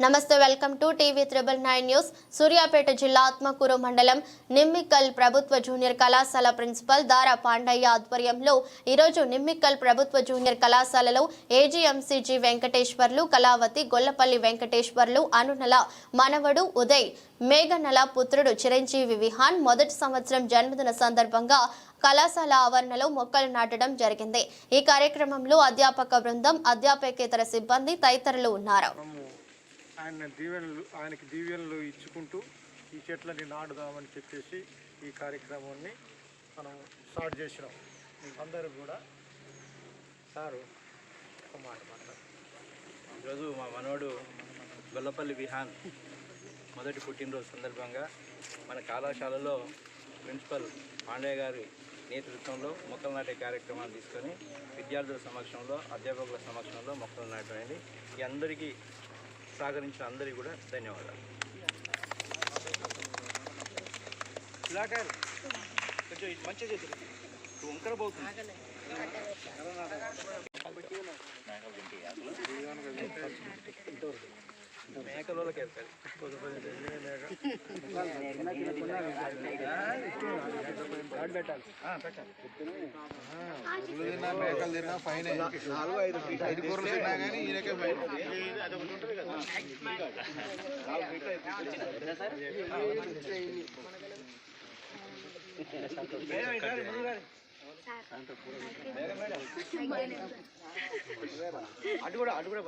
నమస్తే welcome to TV triple nine news. Suryapet జిల్లా ఆత్మకూరు మండలం నిమ్మిక్కల్ ప్రభుత్వ జూనియర్ కళాశాల ప్రిన్సిపల్ దారా పాండయ్య ఆధ్వర్యంలో ఈరోజు నిమ్మిక్కల్ ప్రభుత్వ జూనియర్ కళాశాలలో ఏజీఎంసీజీ వెంకటేశ్వర్లు కళావతి గొల్లపల్లి వెంకటేశ్వర్లు అనునల మనవడు ఉదయ్ మేఘనల పుత్రుడు చిరంజీవి విహాన్ మొదటి సంవత్సరం జన్మదిన సందర్భంగా కళాశాల ఆవరణలో మొక్కలు నాటడం జరిగింది. ఈ కార్యక్రమంలో అధ్యాపక బృందం అధ్యాపకేతర సిబ్బంది తదితరులు ఉన్నారు. ఆయన దీవెనలు ఆయనకి దీవెనలు ఇచ్చుకుంటూ ఈ చెట్లని నాటుదామని చెప్పేసి ఈ కార్యక్రమాన్ని మనం స్టార్ట్ చేసినాం. అందరూ కూడా సారు ఒక మాట మాట్లాడు. ఈరోజు మా మనవడు గొల్లపల్లి విహాన్ మొదటి పుట్టినరోజు సందర్భంగా మన కళాశాలలో ప్రిన్సిపల్ పాండయ్య గారి నేతృత్వంలో మొక్కలు నాటే కార్యక్రమాలు తీసుకొని విద్యార్థుల సమక్షంలో అధ్యాపకుల సమక్షంలో మొక్కలు నాటమైంది ఈ అందరికీ సహకరించిన అందరికీ కూడా ధన్యవాదాలు. కొంచెం మంచిగా చేతులు. వంకర పోతుంది మేకల వాళ్ళకి వెళ్తారు మేకలు తిన్నా ఫైన్ నాలుగు ఐదు ఐదు కూరలు తిన్నా కానీ ఈయనకే ఫైన్. అటు కూడా అటు కూడా.